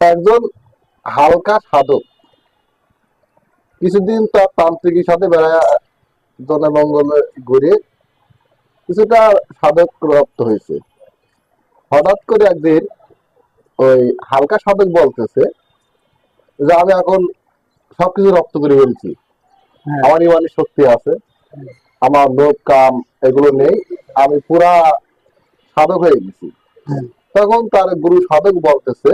একজন হালকা সাধক। কিছুদিন তার তান্ত্রিকের সাথে বেড়ায় জনমঙ্গলে ঘুরে কিছুটা সাধক রপ্ত হয়েছে। হঠাৎ করে একদিন ওই হালকা সাধক বলতেছে যে আমি এখন সবকিছু রপ্ত করে ফেলছি। হ্যাঁ। আমার ইমানি শক্তি আছে। আমার লোভ কাম এগুলো নেই। আমি পুরা সাধক হয়ে গেছি। তখন তার গুরু সাধক বলতেছে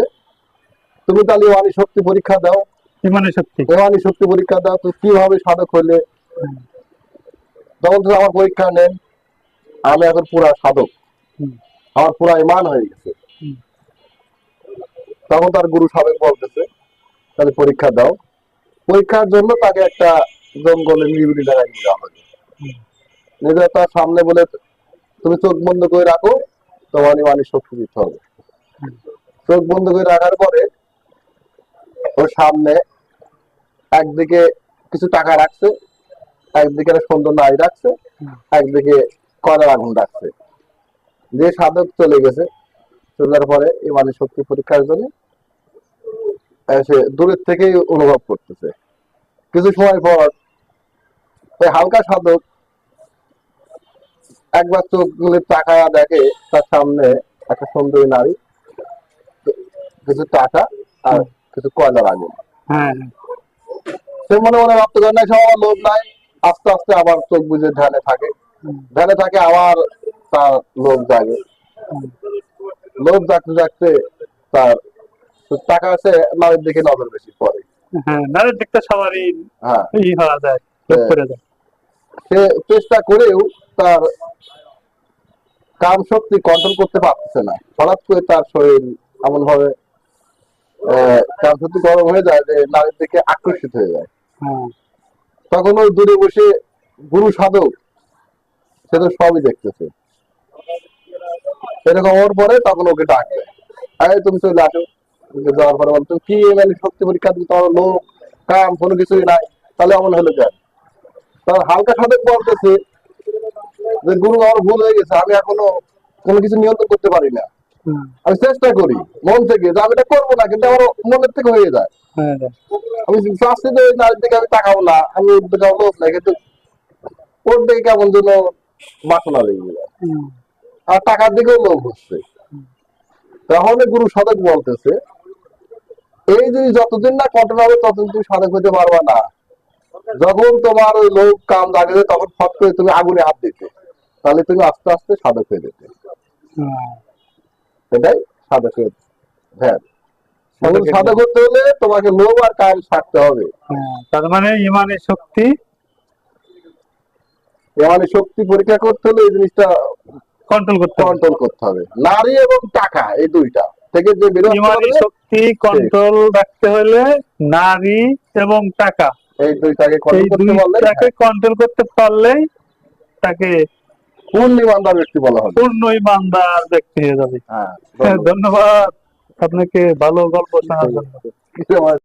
তুমি তাহলে ইমানি শক্তি পরীক্ষা দাও। ইমানের শক্তি। ইমানি শক্তি পরীক্ষা দাও তো কীভাবে সাধক হুম। তখন তো আমার পরীক্ষা নেন। আমি এখন পুরা সাধক। আমার পুরা ইমান হয়ে গেছে। তখন তার গুরু সাধক বলতেছে তাহলে পরীক্ষা দাও। পরীক্ষার জন্য তাকে একটা জঙ্গলে নিবিড়ি জায়গায় নিয়ে যাওয়া হবে হুম। তার সামনে বলে তুমি চোখ বন্ধ করে রাখো তোমার ইমানি শক্তি দিতে হবে। চোখ বন্ধ করে রাখার পরে ওর সামনে একদিকে কিছু টাকা রাখছে, একদিকে সুন্দর নারী রাখছে, একদিকে কয়লার আগুন রাখছে। যে সাধক চলে গেছে, চলার পরে ইমানি শক্তি পরীক্ষার জন্য সে দূরের থেকেই অনুভব করতেছে। কিছু সময় পর ওই হালকা সাধক একবার চোখ তাকায়া দেখে তার সামনে একটা সুন্দরী নারী, কিছু টাকা আর কিছু কয়লার আগুন হ্যাঁ। সে মনে মনে ভাবতে না সব আমার লোভ নাই আস্তে আস্তে আবার চোখ বুঝে ধ্যানে থাকে। ধ্যানে থাকে আবার তার লোভ জাগে। লোভ জাগতে জাগতে তার টাকা আছে নারীর দিকে নজর বেশি পড়ে। হ্যাঁ নারীর দিকটা সবারই হ্যাঁ। ই হওয়া হ্যাঁ। যায়। সে চেষ্টা করেও তার কাম শক্তি কন্ট্রোল করতে পারতেছে না। হঠাৎ করে তার শরীর এমন ভাবে কাম শক্তি গরম হয়ে যায় যে নারীর দিকে আকর্ষিত হয়ে যায়। হ্যাঁ। তখন ওই দূরে বসে গুরু সাধক সে তো সবই দেখতেছে। এরকম হওয়ার পরে তখন ওকে ডাক দেয়। আরে তুমি চলে আসো। যাওয়ার পরে বলতো কি মানে শক্তি পরীক্ষা দিতে তোমার লোক কাম কোনো কিছুই নাই। তাহলে এমন হলো কেন? তার হালকা সাধক বলতেছে যে গুরু আমার ভুল হয়ে গেছে। আমি এখনও কোনো কিছু নিয়ন্ত্রণ করতে পারি না। আমি চেষ্টা করি মন থেকে যে আমি এটা করব না কিন্তু আমার মনের থেকে হয়ে যায়। হ্যাঁ। হ্যাঁ। আমি চাচ্ছি যে ওই নারীর দিকে আমি তাকাবো না আমি ওর দিকে নাই কিন্তু ওর দিকে কেমন যেন বাসনা লেগে যায় আর টাকার দিকেও লোভ হচ্ছে। তাহলে গুরু সাধক বলতেছে এই জিনিস যতদিন না কন্ট্রোল হবে ততদিন তুমি সাধক হতে পারবা না। যখন তোমার ওই লোভ কাম জাগে তখন ফট করে তুমি আগুনে হাত দিতে। তাহলে তুমি আস্তে আস্তে সাধক হয়ে যেতে। সেটাই সাধকের ধ্যান সাধকের সাধক হতে হলে তোমাকে লোভ আর কাম ছাড়তে হবে। হ্যাঁ। তার মানে ইমানের শক্তি? মানে শক্তি পরীক্ষা করতে হলে এই জিনিসটা কন্ট্রোল করতে কন্ট্রোল করতে হবে। নারী এবং টাকা এই দুইটা। থেকে যে বেরোতে শক্তি কন্ট্রোল রাখতে হলে নারী এবং টাকা। এই দুইটাকে কন্ট্রোল করতে পারলে দুইটাকে কন্ট্রোল ইমানদার ব্যক্তি বলা হবে? পূর্ণ ইমানদার ব্যক্তি হয়ে যাবে। হ্যাঁ হ্যাঁ, ধন্যবাদ। আপনাকে ভালো গল্প শোনার জন্য।